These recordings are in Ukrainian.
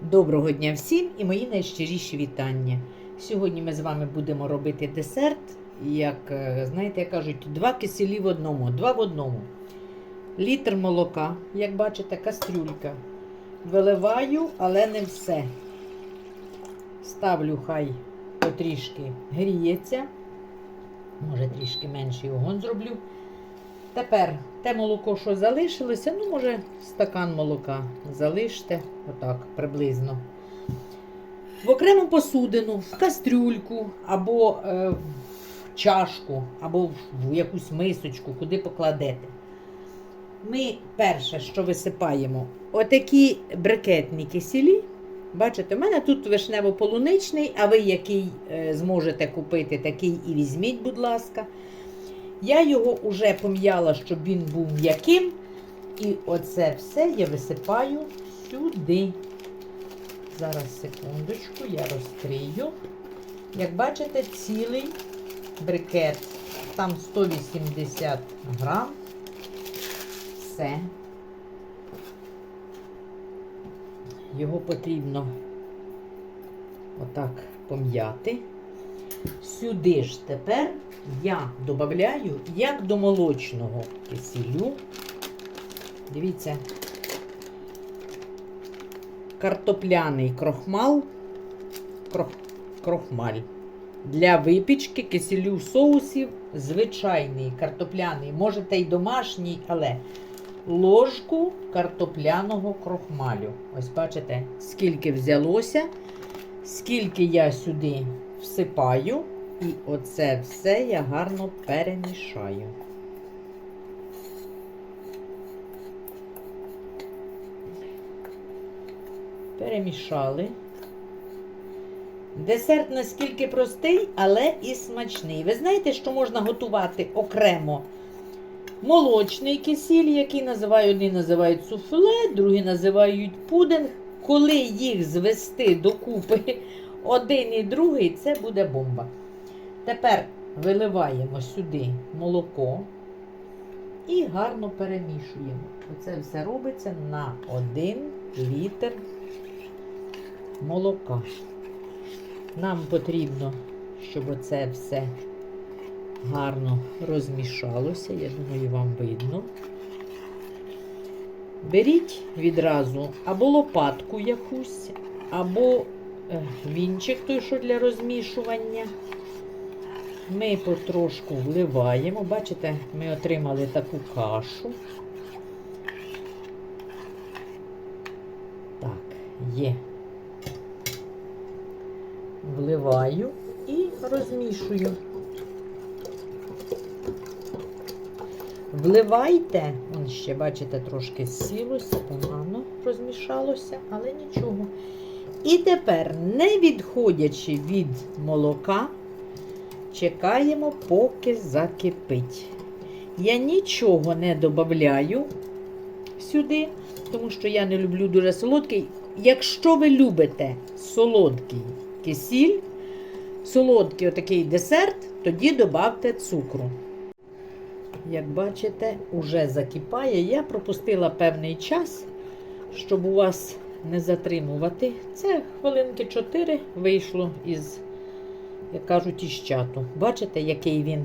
Доброго дня всім і мої найщиріші вітання. Сьогодні ми з вами будемо робити десерт, як е, знаєте, як кажуть, два киселі в одному, два в одному. Літр молока, як бачите, кастрюлька. Виливаю, але не все. Ставлю, хай потрішки гріється. Може, трішки менший огонь зроблю. Тепер те молоко, що залишилося, ну, може, стакан молока залиште, отак, приблизно. В окрему посудину, в кастрюльку, або е, в чашку, або в якусь мисочку, куди покладете. Ми перше, що висипаємо, отакі брикетні кисілі. Бачите, у мене тут вишнево-полуничний, а ви який е, зможете купити, такий і візьміть, будь ласка. Я його вже пом'яла, щоб він був м'яким. І оце все я висипаю сюди. Зараз, секундочку, я розкрию. Як бачите, цілий брикет. Там 180 грам. Все. Його потрібно отак пом'яти. Сюди ж тепер я додаю, як до молочного кисілю. Дивіться, картопляний крохмал, крох, крохмаль. Для випічки кисілю соусів звичайний картопляний, можете й домашній, але ложку картопляного крохмалю. Ось бачите, скільки взялося, скільки я сюди всипаю, і оце все я гарно перемішаю. Перемішали. Десерт наскільки простий, але і смачний. Ви знаєте, що можна готувати окремо молочний кисіль, який називають, одні називають суфле, другі називають пудинг. Коли їх звести докупи один і другий, це буде бомба. Tепер виливаємо сюди молоко і гарно перемішуємо. Оце все робиться на 1 літр молока. Нам потрібно, щоб оце все гарно розмішалося. Я думаю, вам видно. Беріть відразу або лопатку якусь, або е, вінчик той, що для розмішування. Ми потрошку вливаємо. Бачите, ми отримали таку кашу. Так, є. Вливаю і розмішую. Вливайте, он ще, бачите, трошки сілося, погано розмішалося, але нічого. І тепер, не відходячи від молока, чекаємо, поки закипить. Я нічого не додаю сюди, тому що я не люблю дуже солодкий. Якщо ви любите солодкий кисіль, солодкий отакий десерт, тоді додавте цукру. Як бачите, уже закипає. Я пропустила певний час, щоб у вас не затримувати. Це хвилинки 4 вийшло із, як кажуть, із чату. Бачите, який він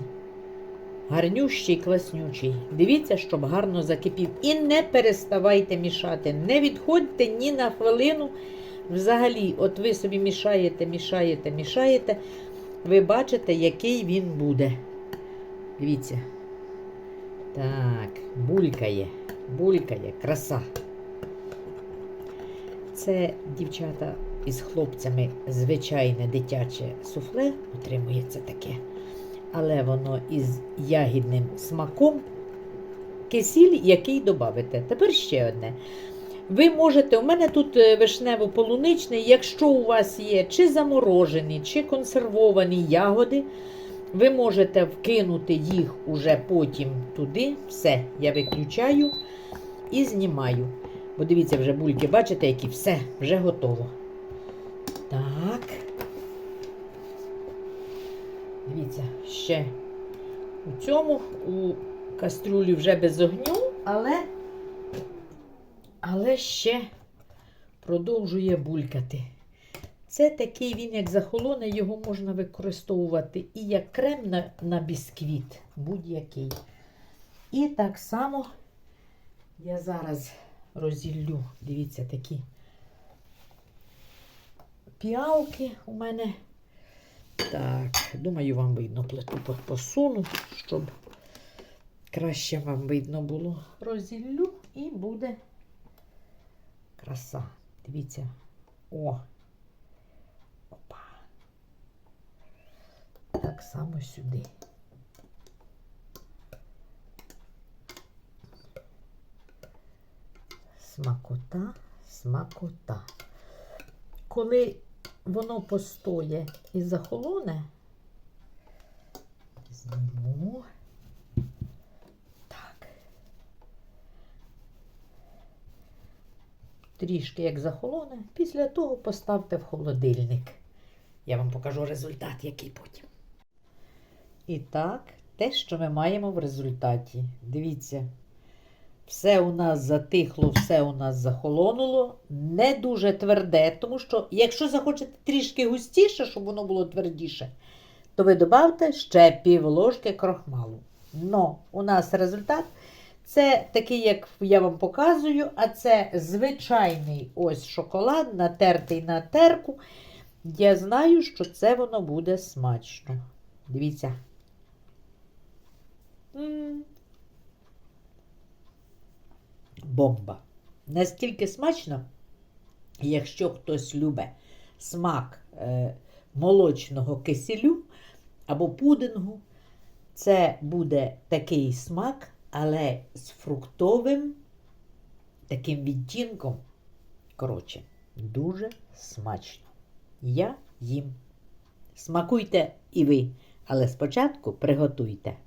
гарнющий, класнючий. Дивіться, щоб гарно закипів. І не переставайте мішати. Не відходьте ні на хвилину. Взагалі, от ви собі мішаєте, мішаєте, мішаєте. Ви бачите, який він буде. Дивіться. Так, булькає, булькає, краса. Це, дівчата, із хлопцями звичайне дитяче суфле отримується таке. Але воно із ягідним смаком кисіль, який додавите. Тепер ще одне. Ви можете, у мене тут е, вишнево-полуничний, якщо у вас є чи заморожені, чи консервовані ягоди, ви можете вкинути їх уже потім туди. Все, я виключаю і знімаю. Бо дивіться, вже бульки, бачите, які все, вже готово. Так. Дивіться, ще у цьому, у кастрюлі вже без огню, але, але ще продовжує булькати. Це такий він, як захолоне, його можна використовувати і як крем на, на бісквіт, будь-який. І так само я зараз розіллю, дивіться, такі піалки у мене. Так, думаю, вам видно плиту по- посуну, щоб краще вам видно було. Розіллю і буде краса. Дивіться. О. Опа. Так само сюди. Смакота, смакота. Коли воно постоє і захолоне, зніму. Так. Трішки як захолоне, після того поставте в холодильник. Я вам покажу результат, який потім. І так, те, що ми маємо в результаті. Дивіться, все у нас затихло, все у нас захолонуло. Не дуже тверде, тому що, якщо захочете трішки густіше, щоб воно було твердіше, то ви додавте ще пів ложки крохмалу. Но у нас результат це такий, як я вам показую, а це звичайний ось шоколад, натертий на терку. Я знаю, що це воно буде смачно. Дивіться. М. Бомба. Настільки смачно, якщо хтось любить смак е, молочного киселю або пудингу, це буде такий смак, але з фруктовим таким відтінком. Коротше, дуже смачно. Я їм. Смакуйте і ви, але спочатку приготуйте.